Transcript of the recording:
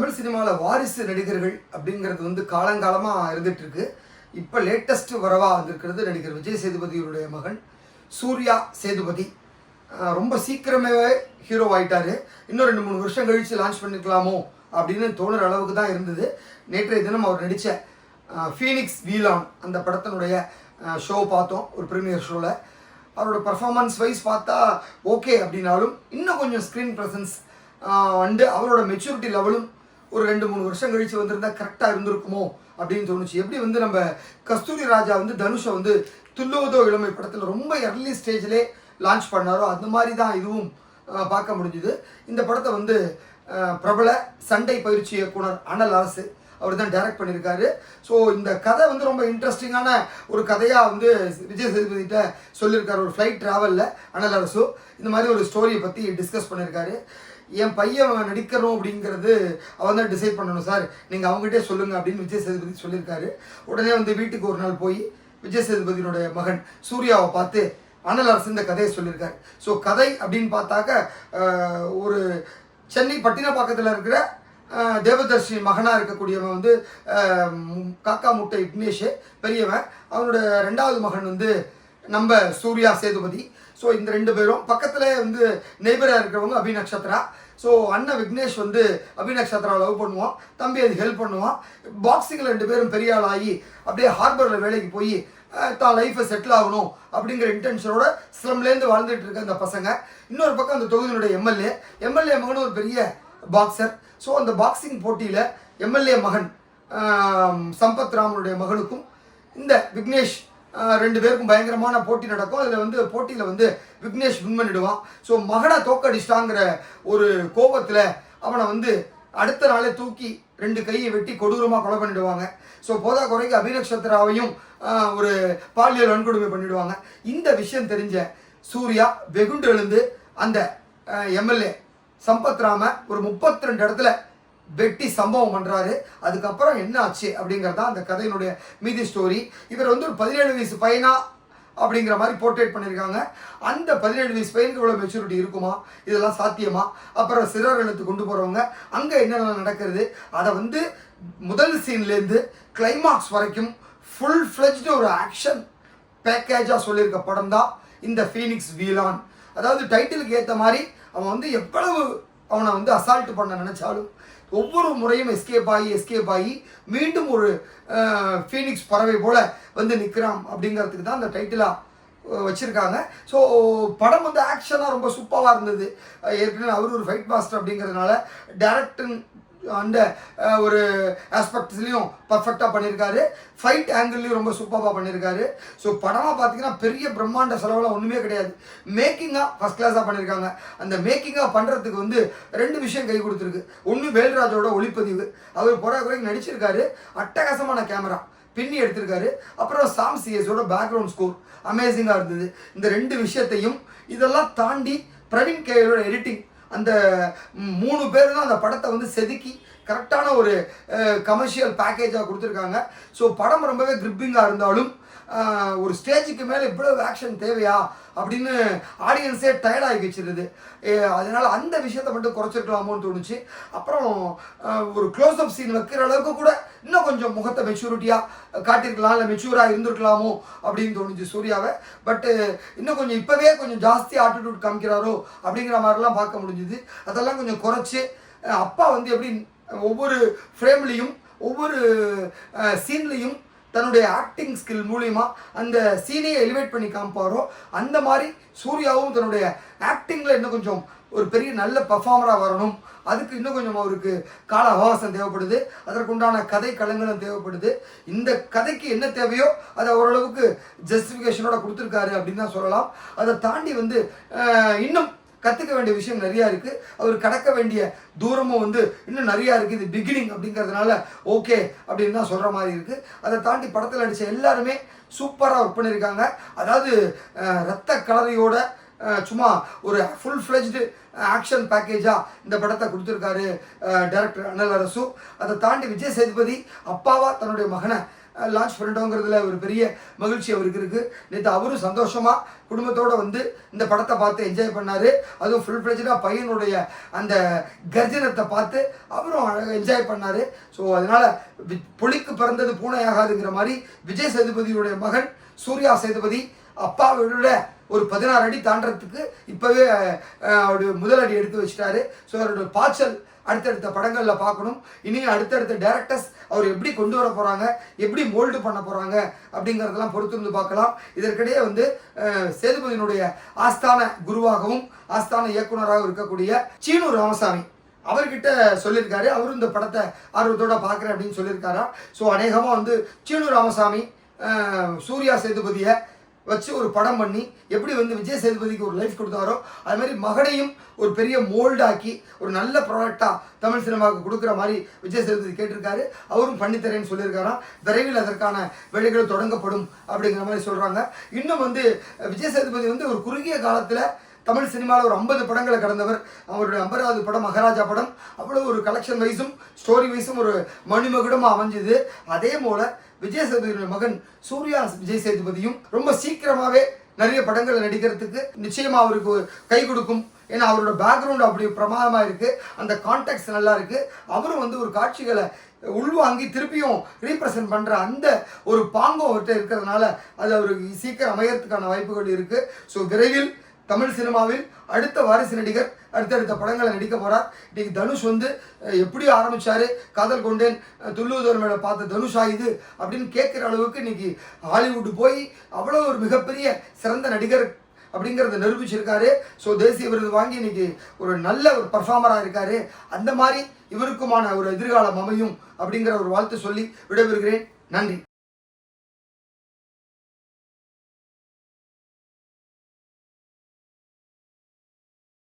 தமிழ் சினிமாவில் வாரிசு நடிகர்கள் அப்படிங்கிறது வந்து காலங்காலமாக இருந்துட்டு இருக்கு இப்போ லேட்டஸ்ட் வரவா வந்திருக்கிறது நடிகர் விஜய் சேதுபதியுடைய மகன் சூர்யா சேதுபதி. ரொம்ப சீக்கிரமே ஹீரோ ஆகிட்டார் இன்னும் ரெண்டு மூணு வருஷம் கழிச்சு லான்ச் பண்ணிக்கலாமோ அப்படின்னு தோணுற அளவுக்கு தான் இருந்தது. நேற்றைய தினம் அவர் நடித்த ஃபீனிக்ஸ் வீலான் அந்த படத்தினுடைய ஷோ பார்த்தோம். ஒரு ப்ரீமியர் ஷோவில் அவரோட பர்ஃபார்மன்ஸ் வைஸ் பார்த்தா ஓகே அப்படின்னாலும் இன்னும் கொஞ்சம் ஸ்க்ரீன் ப்ரெசன்ஸ் வந்து அவரோட மெச்சூரிட்டி லெவலும் ஒரு ரெண்டு மூணு வருஷம் கழிச்சு வந்திருந்தா கரெக்டாக இருந்திருக்குமோ அப்படின்னு தோணுச்சு. எப்படி வந்து நம்ம கஸ்தூரி ராஜா வந்து தனுஷை வந்து துல்லோதோ இளமை படத்தில் ரொம்ப எர்லி ஸ்டேஜ்லே லான்ச் பண்ணாரோ அந்த மாதிரி தான் இதுவும் பார்க்க முடிஞ்சுது. இந்த படத்தை வந்து பிரபல சண்டை பயிற்சி இயக்குனர் அனல் அரசு அவர் தான் டைரக்ட் பண்ணியிருக்காரு. ஸோ இந்த கதை வந்து ரொம்ப இன்ட்ரெஸ்டிங்கான ஒரு கதையாக வந்து விஜய் சேதுபதிகிட்ட சொல்லியிருக்காரு. ஒரு ஃப்ளைட் ட்ராவலில் அனல் அரசு. இந்த மாதிரி ஒரு ஸ்டோரியை பற்றி டிஸ்கஸ் பண்ணியிருக்காரு. என் பையன் நடிக்கிறோம் அப்படிங்கிறது அவன் தான் டிசைட் பண்ணணும் சார். நீங்கள் அவங்ககிட்டே சொல்லுங்கள் அப்படின்னு விஜய் சேதுபதி சொல்லியிருக்காரு. உடனே வந்து வீட்டுக்கு ஒரு நாள் போய் விஜய் சேதுபதியினுடைய மகன் சூர்யாவை பார்த்து அனல் அரசு இந்த கதையை சொல்லியிருக்காரு. ஸோ கதை அப்படின்னு பார்த்தாக்க ஒரு சென்னை பட்டினப்பாக்கத்தில் இருக்கிற தேவதர்ஷி மகனாக இருக்கக்கூடியவன் வந்து காக்கா முட்டை விக்னேஷ் பெரியவன். அவனோட ரெண்டாவது மகன் வந்து நம்ம சூர்யா சேதுபதி. ஸோ இந்த ரெண்டு பேரும் பக்கத்தில் வந்து நெய்பராக இருக்கிறவங்க அபி நக்ஷத்ரா ஸோ அண்ணன் விக்னேஷ் வந்து அபிநக்ஷத்ரா லவ் பண்ணுவான். தம்பி அது ஹெல்ப் பண்ணுவான். பாக்ஸிங்கில் ரெண்டு பேரும் பெரிய ஆள் ஆகி அப்படியே ஹார்பரில் வேலைக்கு போய் தான் லைஃப்பை செட்டில் ஆகணும் அப்படிங்கிற இன்டென்ஷனோட ஸ்லம்லேருந்து வாழ்ந்துட்டு இருக்க அந்த பசங்க. இன்னொரு பக்கம் அந்த தொகுதியினுடைய எம்எல்ஏ எம்எல்ஏ மகன் ஒரு பெரிய பாக்ஸர் ஸோ அந்த பாக்ஸிங் போட்டியில் எம்எல்ஏ மகன் சம்பத் ராமனுடைய மகனுக்கும் இந்த விக்னேஷ் ரெண்டு பேருக்கும் பயங்கரமான போட்டி நடக்கும். அதில் வந்து போட்டியில் வந்து விக்னேஷ் வின் பண்ணிடுவான். ஸோ மகனை தோக்கடிச்சிட்டாங்கிற ஒரு கோபத்தில் அவனை வந்து அடுத்த நாளே தூக்கி ரெண்டு கையை வெட்டி கொடூரமாக கொலை பண்ணிடுவாங்க. ஸோ போதா குறைக்கு அபிநக்ஷத்ராவையும் ஒரு பாலியல் வன்கொடுமை பண்ணிடுவாங்க. இந்த விஷயம் தெரிஞ்ச சூர்யா வெகுண்டு எழுந்து அந்த எம்எல்ஏ சம்பத் ராம ஒரு முப்பத்தி ரெண்டு இடத்துல வெட்டி சம்பவம் பண்ணுறாரு அதுக்கப்புறம் என்ன ஆச்சு அப்படிங்கிறதா அந்த கதையினுடைய மீதி ஸ்டோரி இவர் வந்து ஒரு பதினேழு வயசு பையனா அப்படிங்கிற மாதிரி போர்ட்ரேட் பண்ணியிருக்காங்க அந்த பதினேழு வயசு பையனுக்கு இவ்வளோ மெச்சூரிட்டி இருக்குமா? இதெல்லாம் சாத்தியமா? அப்புறம் சிறார் எழுத்து கொண்டு போகிறவங்க அங்கே என்னென்ன நடக்கிறது? அதை வந்து முதல் சீன்லேருந்து கிளைமாக்ஸ் வரைக்கும் ஃபுல் ஃப்ளெஜ்டு ஒரு ஆக்ஷன் பேக்கேஜாக சொல்லியிருக்க படம் தான் இந்த ஃபீனிக்ஸ் வீலான் அதாவது டைட்டிலுக்கு ஏற்ற மாதிரி அவன் வந்து எவ்வளவு அவனை வந்து அசால்ட் பண்ண நினச்சாலும் ஒவ்வொரு முறையும் எஸ்கேப் ஆகி எஸ்கேப் ஆகி மீண்டும் ஒரு ஃபீனிக்ஸ் பறவை போல் வந்து நிற்கிறான் அப்படிங்கிறதுக்கு தான் அந்த டைட்டிலாக வச்சுருக்காங்க. ஸோ படம் வந்து ஆக்ஷனாக ரொம்ப சூப்பராக இருந்தது. ஏற்கனவே அவர் ஒரு ஃபைட் மாஸ்டர் அப்படிங்கிறதுனால டேரக்டிங் அந்த ஒரு ஆஸ்பெக்ட்ஸ்லையும் பர்ஃபெக்டாக பண்ணியிருக்காரு ஃபைட் ஆங்கிள்லையும் ரொம்ப சூப்பராக பண்ணியிருக்காரு ஸோ படமாக பார்த்தீங்கன்னா பெரிய பிரம்மாண்ட செலவெல்லாம் ஒன்றுமே கிடையாது. மேக்கிங்காக ஃபஸ்ட் கிளாஸாக பண்ணியிருக்காங்க அந்த மேக்கிங்காக பண்ணுறதுக்கு வந்து ரெண்டு விஷயம் கை கொடுத்துருக்கு. ஒன்று வேல்ராஜோட ஒளிப்பதிவு. அவர் பொறா குறைக்கு நடிச்சிருக்காரு. அட்டகாசமான கேமரா பின்னி எடுத்திருக்காரு. அப்புறம் சாம் சிஎஸோட பேக்ரவுண்ட் ஸ்கோர் அமேசிங்காக இருந்தது. இந்த ரெண்டு விஷயத்தையும் இதெல்லாம் தாண்டி பிரவீன் கேயரோட எடிட்டிங் அந்த மூணு பேர் தான் அந்த படத்தை வந்து செதுக்கி கரெக்டான ஒரு கமர்ஷியல் பேக்கேஜாக கொடுத்துருக்காங்க. ஸோ படம் ரொம்பவே கிரிப்பிங்காக இருந்தாலும் ஒரு ஸ்டேஜுக்கு மேலே இவ்வளவு ஆக்ஷன் தேவையா அப்படின்னு ஆடியன்ஸே டயர்டாகி வச்சிருது. அதனால் அந்த விஷயத்தை மட்டும் குறைச்சிருக்கலாமோன்னு தோணுச்சு. அப்புறம் ஒரு க்ளோஸ் அப் சீன் வைக்கிற அளவுக்கு கூட இன்னும் கொஞ்சம் முகத்தை மெச்சூரிட்டியாக காட்டியிருக்கலாம் இல்லை மெச்சூராக இருந்திருக்கலாமோ அப்படின்னு தோணுச்சு சூர்யாவை. பட்டு இன்னும் கொஞ்சம் இப்போவே கொஞ்சம் ஜாஸ்தி ஆட்டிடியூட் காமிக்கிறாரோ அப்படிங்கிற மாதிரிலாம் பார்க்க முடிஞ்சுது. அதெல்லாம் கொஞ்சம் குறைச்சி அப்பா வந்து எப்படி ஒவ்வொரு ஃப்ரேம்லேயும் ஒவ்வொரு சீன்லேயும் தன்னுடைய ஆக்டிங் ஸ்கில் மூலிமா அந்த சீனையை எலிவேட் பண்ணி காமிப்பாரோ அந்த மாதிரி சூர்யாவும் தன்னுடைய ஆக்டிங்கில் இன்னும் கொஞ்சம் ஒரு பெரிய நல்ல பர்ஃபார்மராக வரணும். அதுக்கு இன்னும் கொஞ்சம் அவருக்கு கால அவகாசம் தேவைப்படுது. அதற்குண்டான கதை களங்களும் தேவைப்படுது. இந்த கதைக்கு என்ன தேவையோ அதை ஓரளவுக்கு ஜஸ்டிஃபிகேஷனோட கொடுத்துருக்காரு அப்படின்னு தான் சொல்லலாம். அதை தாண்டி வந்து இன்னும் கற்றுக்க வேண்டிய விஷயம் நிறையா இருக்குது அவர் கடக்க வேண்டிய தூரமும் வந்து இன்னும் நிறையா இருக்குது இது பிகினிங் அப்படிங்கிறதுனால ஓகே அப்படின்னு தான் சொல்கிற மாதிரி இருக்குது அதை தாண்டி படத்தில் நடித்த எல்லாருமே சூப்பராக ஒர்க் பண்ணியிருக்காங்க அதாவது ரத்த கலரையோட சும்மா ஒரு ஃபுல் ஃப்ளெஜ்டு ஆக்ஷன் பேக்கேஜாக இந்த படத்தை கொடுத்துருக்காரு டைரக்டர் அனல் அரசு. அதை தாண்டி விஜய் சேதுபதி அப்பாவா தன்னுடைய மகனை லான்ச் பண்ணிட்டோங்கிறதுல ஒரு பெரிய மகிழ்ச்சி அவருக்கு இருக்குது நேற்று அவரும் சந்தோஷமாக குடும்பத்தோடு வந்து இந்த படத்தை பார்த்து என்ஜாய் பண்ணார். அதுவும் ஃபுல் ஃப்ளெஜாக பையனுடைய அந்த கர்ஜனத்தை பார்த்து அவரும் அழகாக என்ஜாய் பண்ணார். ஸோ அதனால் புலிக்கு பிறந்தது பூனை ஆகாதுங்கிற மாதிரி விஜய் சேதுபதியுடைய மகன் சூர்யா சேதுபதி அப்பாவோட ஒரு பதினாறு அடி தாண்டறதுக்கு இப்போவே அவருடைய முதல் அடி எடுத்து வச்சிட்டாரு. ஸோ அவருடைய பாய்ச்சல் அடுத்தடுத்த படங்களில் பார்க்கணும். இனியும் அடுத்தடுத்த டேரக்டர்ஸ் அவர் எப்படி கொண்டு வர போகிறாங்க எப்படி மோல்டு பண்ண போகிறாங்க அப்படிங்கிறதெல்லாம் பொறுத்திருந்து பார்க்கலாம். இதற்கிடையே வந்து சேதுபதியினுடைய ஆஸ்தான குருவாகவும் ஆஸ்தான இயக்குனராகவும் இருக்கக்கூடிய சீனு ராமசாமி அவர்கிட்ட சொல்லியிருக்காரு. அவரும் இந்த படத்தை ஆர்வத்தோட பார்க்குறேன் அப்படின்னு சொல்லியிருக்காரா? ஸோ அநேகமாக வந்து சீனு ராமசாமி சூர்யா சேதுபதியை வச்சு ஒரு படம் பண்ணி எப்படி வந்து விஜய் சேதுபதிக்கு ஒரு லைஃப் கொடுத்தாரோ அது மாதிரி மகனையும் ஒரு பெரிய மோல்டாக்கி ஒரு நல்ல ப்ராடக்டாக தமிழ் சினிமாவுக்கு கொடுக்குற மாதிரி விஜய் சேதுபதி கேட்டிருக்காரு. அவரும் பண்ணித்தரேன்னு சொல்லியிருக்காராம். விரைவில் அதற்கான வேலைகள் தொடங்கப்படும் அப்படிங்கிற மாதிரி சொல்கிறாங்க இன்னும் வந்து விஜய் சேதுபதி வந்து ஒரு குறுகிய காலத்தில் தமிழ் சினிமாவில் ஒரு ஐம்பது படங்களை கடந்தவர். அவருடைய ஐம்பதாவது படம் மகாராஜா படம். அவ்வளோ ஒரு கலெக்ஷன் வைஸும் ஸ்டோரி வைஸும் ஒரு மணிமகுடமாக அமைஞ்சுது. அதே போல் விஜய் சேதுபதியுடைய மகன் சூர்யா விஜய் சேதுபதியும் ரொம்ப சீக்கிரமாகவே நிறைய படங்களை நடிக்கிறதுக்கு நிச்சயமாக அவருக்கு கை கொடுக்கும். ஏன்னா அவரோட பேக்ரவுண்ட் அப்படி பிரமாதமாக இருக்குது அந்த கான்டெக்ட் நல்லா இருக்குது அவரும் வந்து ஒரு காட்சிகளை உள்வாங்கி திருப்பியும் ரீப்ரசன்ட் பண்ணுற அந்த ஒரு பாங்கம் அவர்கிட்ட இருக்கிறதுனால அது அவருக்கு சீக்கிரம் அமையறதுக்கான வாய்ப்புகள் இருக்குது ஸோ விரைவில் தமிழ் சினிமாவில் அடுத்த வாரிசு நடிகர் அடுத்தடுத்த படங்களை நடிக்க போறார். இன்னைக்கு தனுஷ் வந்து எப்படி ஆரம்பிச்சாரு? காதல் கொண்டேன் அஹ், துள்ளுவதோர் மேலே பார்த்த தனுஷா இது அப்படின்னு கேட்குற அளவுக்கு இன்னைக்கு ஹாலிவுட் போய் அவ்வளோ ஒரு மிகப்பெரிய சிறந்த நடிகர் அப்படிங்கிறத நிரூபிச்சிருக்காரு. ஸோ தேசிய விருது வாங்கி இன்னைக்கு ஒரு நல்ல ஒரு பர்ஃபார்மராக இருக்காரு. அந்த மாதிரி இவருக்குமான ஒரு எதிர்காலம் அமையும் அப்படிங்கிற ஒரு வாழ்த்து சொல்லி விடைபெறுகிறேன். நன்றி.